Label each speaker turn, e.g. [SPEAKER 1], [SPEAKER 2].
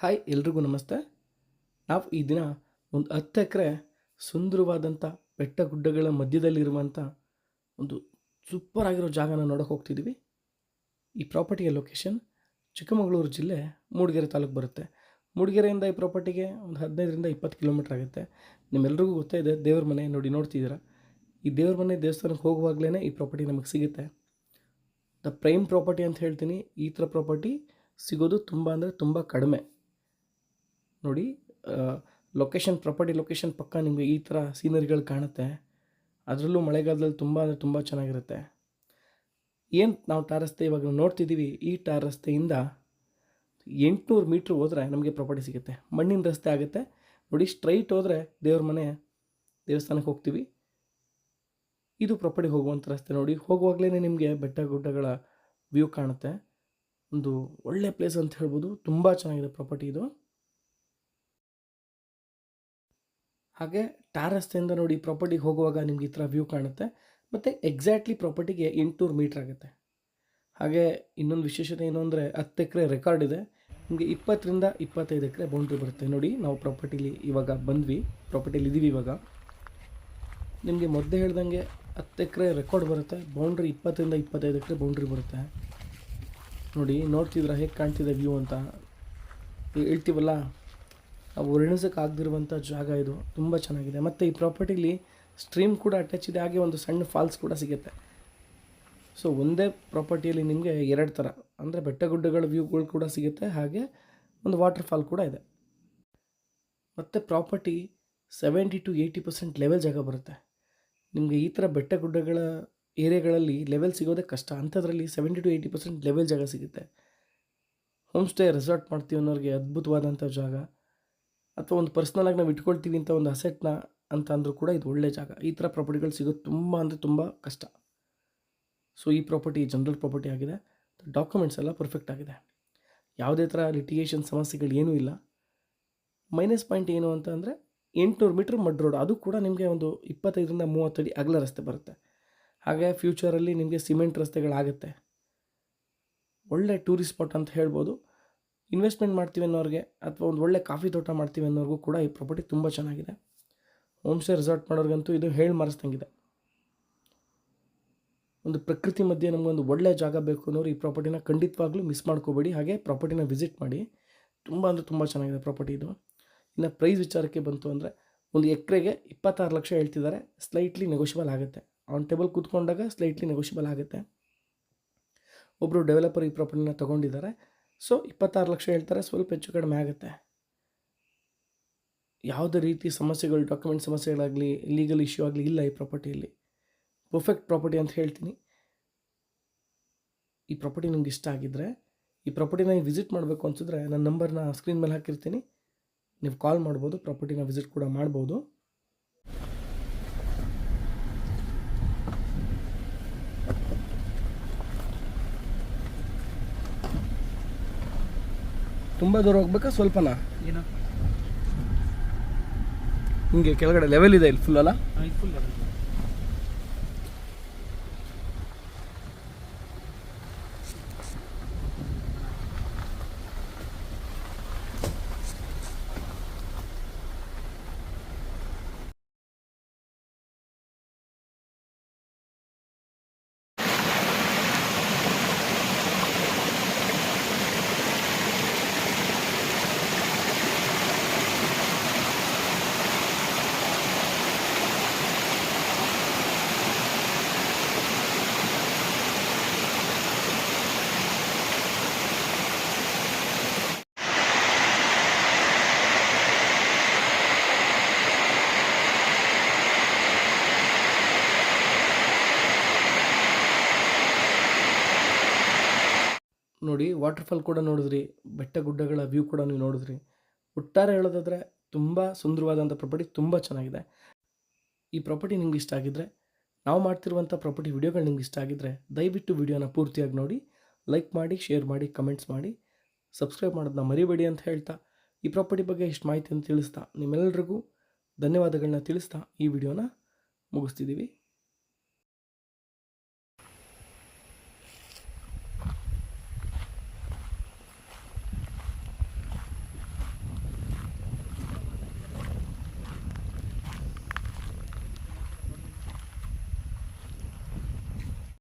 [SPEAKER 1] Hi, ಎಲ್ರಿಗೂ ನಮಸ್ತೆ. ನಾವು ಈ ದಿನ ಒಂದು ಹತ್ತು ಎಕರೆ ಸುಂದರವಾದಂಥ ಬೆಟ್ಟ ಗುಡ್ಡಗಳ ಮಧ್ಯದಲ್ಲಿರುವಂಥ ಒಂದು ಸೂಪರ್ ಆಗಿರೋ ಜಾಗನ ನೋಡೋಕೆ ಹೋಗ್ತಿದ್ದೀವಿ ಈ ಪ್ರಾಪರ್ಟಿಯ ಲೊಕೇಶನ್ ಚಿಕ್ಕಮಗಳೂರು ಜಿಲ್ಲೆ ಮೂಡಿಗೆರೆ ತಾಲೂಕು ಬರುತ್ತೆ. ಮೂಡಿಗೆರೆಯಿಂದ ಈ ಪ್ರಾಪರ್ಟಿಗೆ ಒಂದು ಹದಿನೈದರಿಂದ ಇಪ್ಪತ್ತು ಕಿಲೋಮೀಟ್ರ್ ಆಗುತ್ತೆ. ನಿಮ್ಮೆಲ್ರಿಗೂ ಗೊತ್ತೇ ಇದೆ, ದೇವ್ರ ಮನೆ ನೋಡಿ ನೋಡ್ತಿದ್ದೀರಾ? ಈ ದೇವ್ರ ಮನೆ ದೇವಸ್ಥಾನಕ್ಕೆ ಹೋಗುವಾಗಲೇ ಈ ಪ್ರಾಪರ್ಟಿ ನಮಗೆ ಸಿಗುತ್ತೆ. ದ ಪ್ರೈಮ್ ಪ್ರಾಪರ್ಟಿ ಅಂತ ಹೇಳ್ತೀನಿ. ಈ ಥರ ಪ್ರಾಪರ್ಟಿ ಸಿಗೋದು ತುಂಬ ಅಂದರೆ ತುಂಬ ಕಡಿಮೆ. ನೋಡಿ ಲೊಕೇಶನ್ ಪ್ರಾಪರ್ಟಿ ಲೊಕೇಶನ್ ಪಕ್ಕ ನಿಮಗೆ ಈ ಥರ ಸೀನರಿಗಳು ಕಾಣುತ್ತೆ. ಅದರಲ್ಲೂ ಮಳೆಗಾಲದಲ್ಲಿ ತುಂಬ ಅಂದರೆ ತುಂಬ ಚೆನ್ನಾಗಿರುತ್ತೆ. ಏನು ನಾವು ಟಾರ್ ರಸ್ತೆ ಇವಾಗ ನೋಡ್ತಿದ್ದೀವಿ ಈ ಟಾರ್ ರಸ್ತೆಯಿಂದ ಎಂಟುನೂರು ಮೀಟ್ರ್ ಹೋದರೆ ನಮಗೆ ಪ್ರಾಪರ್ಟಿ ಸಿಗುತ್ತೆ. ಮಣ್ಣಿನ ರಸ್ತೆ ಆಗುತ್ತೆ. ನೋಡಿ ಸ್ಟ್ರೈಟ್ ಹೋದರೆ ದೇವ್ರ ಮನೆ, ದೇವಸ್ಥಾನಕ್ಕೆ ಹೋಗ್ತೀವಿ. ಇದು ಪ್ರಾಪರ್ಟಿ ಹೋಗುವಂಥ ರಸ್ತೆ ನೋಡಿ. ಹೋಗುವಾಗಲೇ ನಿಮಗೆ ಬೆಟ್ಟ ಗುಡ್ಡಗಳ ವ್ಯೂ ಕಾಣುತ್ತೆ. ಒಂದು ಒಳ್ಳೆ ಪ್ಲೇಸ್ ಅಂತ ಹೇಳ್ಬೋದು. ತುಂಬ ಚೆನ್ನಾಗಿದೆ ಪ್ರಾಪರ್ಟಿ ಇದು. ಹಾಗೆ ಟಾರ್ ರಸ್ತೆಯಿಂದ ನೋಡಿ ಪ್ರಾಪರ್ಟಿಗೆ ಹೋಗುವಾಗ ನಿಮ್ಗೆ ಈ ಥರ ವ್ಯೂ ಕಾಣುತ್ತೆ. ಮತ್ತು ಎಕ್ಸಾಕ್ಟ್ಲಿ ಪ್ರಾಪರ್ಟಿಗೆ ಎಂಟುನೂರು ಮೀಟ್ರ್ ಆಗುತ್ತೆ. ಹಾಗೆ ಇನ್ನೊಂದು ವಿಶೇಷತೆ ಏನು ಅಂದರೆ ಹತ್ತು ಎಕರೆ ರೆಕಾರ್ಡ್ ಇದೆ. ನಿಮಗೆ ಇಪ್ಪತ್ತರಿಂದ ಇಪ್ಪತ್ತೈದು ಎಕರೆ ಬೌಂಡ್ರಿ ಬರುತ್ತೆ. ನೋಡಿ ನಾವು ಪ್ರಾಪರ್ಟಿಲಿ ಇವಾಗ ಬಂದ್ವಿ. ಪ್ರಾಪರ್ಟಿಲಿ ಇದ್ದೀವಿ ಇವಾಗ. ನಿಮಗೆ ಮೊದಲೇ ಹೇಳ್ದಂಗೆ ಹತ್ತು ಎಕರೆ ರೆಕಾರ್ಡ್ ಬರುತ್ತೆ. ಬೌಂಡ್ರಿ ಇಪ್ಪತ್ತರಿಂದ ಇಪ್ಪತ್ತೈದು ಎಕರೆ ಬೌಂಡ್ರಿ ಬರುತ್ತೆ. ನೋಡಿ ನೋಡ್ತಿದ್ರ ಹೇಗೆ ಕಾಣ್ತಿದೆ ವ್ಯೂ ಅಂತ. ಹೇಳ್ತೀವಲ್ಲ? ನಾವು ವರ್ಣಿಸೋಕೆ ಆಗದಿರುವಂಥ ಜಾಗ ಇದು. ತುಂಬ ಚೆನ್ನಾಗಿದೆ. ಮತ್ತು ಈ ಪ್ರಾಪರ್ಟಿಲಿ ಸ್ಟ್ರೀಮ್ ಕೂಡ ಅಟ್ಯಾಚ್ ಇದೆ. ಹಾಗೆ ಒಂದು ಸಣ್ಣ ಫಾಲ್ಸ್ ಕೂಡ ಸಿಗುತ್ತೆ. ಸೊ ಒಂದೇ ಪ್ರಾಪರ್ಟಿಯಲ್ಲಿ ನಿಮಗೆ ಎರಡು ಥರ. ಅಂದರೆ ಬೆಟ್ಟ ಗುಡ್ಡಗಳ ವ್ಯೂಗಳು ಕೂಡ ಸಿಗುತ್ತೆ. ಹಾಗೆ ಒಂದು ವಾಟರ್ ಫಾಲ್ ಕೂಡ ಇದೆ. ಮತ್ತು property seventy to eighty percent level ಜಾಗ ಬರುತ್ತೆ. ನಿಮಗೆ ಈ ಥರ ಬೆಟ್ಟ ಗುಡ್ಡಗಳ ಏರಿಯಾಗಳಲ್ಲಿ ಲೆವೆಲ್ ಸಿಗೋದೇ ಕಷ್ಟ. ಅಂಥದ್ರಲ್ಲಿ seventy to eighty percent level ಜಾಗ ಸಿಗುತ್ತೆ. ಹೋಮ್ ಸ್ಟೇ ರೆಸಾರ್ಟ್ ಮಾಡ್ತೀವಿ ಅನ್ನೋರಿಗೆ ಅದ್ಭುತವಾದಂಥ ಜಾಗ. ಅಥವಾ ಒಂದು ಪರ್ಸ್ನಲಾಗಿ ನಾವು ಇಟ್ಕೊಳ್ತೀವಿ ಅಂತ ಒಂದು ಅಸೆಟ್ನ ಅಂತ ಅಂದರೂ ಕೂಡ ಇದು ಒಳ್ಳೆ ಜಾಗ. ಈ ಥರ ಪ್ರಾಪರ್ಟಿಗಳು ಸಿಗೋದು ತುಂಬ ಅಂದರೆ ತುಂಬ ಕಷ್ಟ. ಸೊ ಈ ಪ್ರಾಪರ್ಟಿ ಜನರಲ್ ಪ್ರಾಪರ್ಟಿ ಆಗಿದೆ. ಡಾಕ್ಯುಮೆಂಟ್ಸ್ ಎಲ್ಲ ಪರ್ಫೆಕ್ಟ್ ಆಗಿದೆ. ಯಾವುದೇ ಥರ ಲಿಟಿಗೇಷನ್ ಸಮಸ್ಯೆಗಳು ಏನೂ ಇಲ್ಲ. ಮೈನಸ್ ಪಾಯಿಂಟ್ ಏನು ಅಂತ ಅಂದರೆ ಎಂಟುನೂರು ಮೀಟ್ರ್ ಮಡ್ ರೋಡ್ ಅದು ಕೂಡ ನಿಮಗೆ ಒಂದು ಇಪ್ಪತ್ತೈದರಿಂದ ಮೂವತ್ತಡಿ ಅಗಲ ರಸ್ತೆ ಬರುತ್ತೆ. ಹಾಗೆ ಫ್ಯೂಚರಲ್ಲಿ ನಿಮಗೆ ಸಿಮೆಂಟ್ ರಸ್ತೆಗಳಾಗುತ್ತೆ. ಒಳ್ಳೆ ಟೂರಿಸ್ಟ್ ಸ್ಪಾಟ್ ಅಂತ ಹೇಳ್ಬೋದು. ಇನ್ವೆಸ್ಟ್ಮೆಂಟ್ ಮಾಡ್ತೀವಿ ಅನ್ನೋರಿಗೆ ಅಥವಾ ಒಂದು ಒಳ್ಳೆ ಕಾಫಿ ತೋಟ ಮಾಡ್ತೀವಿ ಅನ್ನೋರಿಗೂ ಕೂಡ ಈ ಪ್ರಾಪರ್ಟಿ ತುಂಬ ಚೆನ್ನಾಗಿದೆ. ಹೋಮ್ ಸ್ಟೇ ರೆಸಾರ್ಟ್ ಮಾಡೋರಿಗಂತೂ ಇದು ಹೇಳಿ ಮಾರಿಸ್ದಂಗಿದೆ. ಒಂದು ಪ್ರಕೃತಿ ಮಧ್ಯೆ ನಮಗೊಂದು ಒಳ್ಳೆಯ ಜಾಗ ಬೇಕು ಅನ್ನೋರು ಈ ಪ್ರಾಪರ್ಟಿನ ಖಂಡಿತವಾಗ್ಲೂ ಮಿಸ್ ಮಾಡ್ಕೋಬೇಡಿ. ಹಾಗೆ ಪ್ರಾಪರ್ಟಿನ ವಿಸಿಟ್ ಮಾಡಿ. ತುಂಬ ಅಂದರೆ ತುಂಬ ಚೆನ್ನಾಗಿದೆ ಪ್ರಾಪರ್ಟಿ ಇದು. ಇನ್ನು ಪ್ರೈಸ್ ವಿಚಾರಕ್ಕೆ ಬಂತು ಅಂದರೆ ಒಂದು ಎಕರೆಗೆ ಇಪ್ಪತ್ತಾರು ಲಕ್ಷ ಹೇಳ್ತಿದ್ದಾರೆ. ಸ್ಲೈಟ್ಲಿ ನೆಗೋಷಿಯಬಲ್ ಆಗುತ್ತೆ. ಆನ್ ಟೇಬಲ್ ಕೂತ್ಕೊಂಡಾಗ ಸ್ಲೈಟ್ಲಿ ನೆಗೋಷಿಯಬಲ್ ಆಗುತ್ತೆ. ಒಬ್ಬರು ಡೆವಲಪರ್ ಈ ಪ್ರಾಪರ್ಟಿನ ತೊಗೊಂಡಿದ್ದಾರೆ. ಸೊ ಇಪ್ಪತ್ತಾರು ಲಕ್ಷ ಹೇಳ್ತಾರೆ, ಸ್ವಲ್ಪ ಹೆಚ್ಚು ಕಡಿಮೆ ಆಗುತ್ತೆ. ಯಾವುದೇ ರೀತಿ ಸಮಸ್ಯೆಗಳು ಡಾಕ್ಯುಮೆಂಟ್ ಸಮಸ್ಯೆಗಳಾಗಲಿ ಲೀಗಲ್ ಇಶ್ಯೂ ಆಗಲಿ ಇಲ್ಲ ಈ ಪ್ರಾಪರ್ಟಿಯಲ್ಲಿ ಪರ್ಫೆಕ್ಟ್ ಪ್ರಾಪರ್ಟಿ ಅಂತ ಹೇಳ್ತೀನಿ. ಈ ಪ್ರಾಪರ್ಟಿ ನಿಮ್ಗೆ ಇಷ್ಟ ಆಗಿದ್ದರೆ ಈ ಪ್ರಾಪರ್ಟಿನ ನೀವು ವಿಸಿಟ್ ಮಾಡಬೇಕು ಅನ್ಸಿದ್ರೆ, ನನ್ನ ನಂಬರ್ನ ಸ್ಕ್ರೀನ್ ಮೇಲೆ ಹಾಕಿರ್ತೀನಿ. ನೀವು ಕಾಲ್ ಮಾಡ್ಬೋದು ಪ್ರಾಪರ್ಟಿನ ವಿಸಿಟ್ ಕೂಡ ಮಾಡ್ಬೋದು. ತುಂಬ ದೂರ ಹೋಗ್ಬೇಕಾ? ಸ್ವಲ್ಪನಾ?
[SPEAKER 2] ಏನು.
[SPEAKER 1] ಹಿಂಗೆ ಕೆಳಗಡೆ ಲೆವೆಲ್ ಇದೆ ಇಲ್ಲಿ ಫುಲ್ ಅಲ್ಲ?
[SPEAKER 2] ಫುಲ್
[SPEAKER 1] ನೋಡಿ ವಾಟರ್ಫಾಲ್ ಕೂಡ ನೋಡಿದ್ರಿ, ಬೆಟ್ಟ ಗುಡ್ಡಗಳ ವ್ಯೂ ಕೂಡ ನೀವು ನೋಡಿದ್ರಿ. ಒಟ್ಟಾರೆ ಹೇಳೋದಾದರೆ ತುಂಬ ಸುಂದರವಾದಂಥ ಪ್ರಾಪರ್ಟಿ ತುಂಬ ಚೆನ್ನಾಗಿದೆ. ಈ ಪ್ರಾಪರ್ಟಿ ನಿಮ್ಗೆ ಇಷ್ಟ ಆಗಿದ್ದರೆ ನಾವು ಮಾಡ್ತಿರುವಂಥ ಪ್ರಾಪರ್ಟಿ ವಿಡಿಯೋಗಳು ನಿಮ್ಗೆ ಇಷ್ಟ ಆಗಿದ್ದರೆ ದಯವಿಟ್ಟು ವಿಡಿಯೋನ ಪೂರ್ತಿಯಾಗಿ ನೋಡಿ ಲೈಕ್ ಮಾಡಿ ಶೇರ್ ಮಾಡಿ ಕಮೆಂಟ್ಸ್ ಮಾಡಿ. ಸಬ್ಸ್ಕ್ರೈಬ್ ಮಾಡೋದನ್ನ ಮರಿಬೇಡಿ ಅಂತ ಹೇಳ್ತಾ, ಈ ಪ್ರಾಪರ್ಟಿ ಬಗ್ಗೆ ಇಷ್ಟು ಮಾಹಿತಿಯನ್ನು ತಿಳಿಸ್ತಾ ನಿಮ್ಮೆಲ್ಲರಿಗೂ ಧನ್ಯವಾದಗಳನ್ನ ತಿಳಿಸ್ತಾ ಈ ವಿಡಿಯೋನ ಮುಗಿಸ್ತಿದ್ದೀವಿ.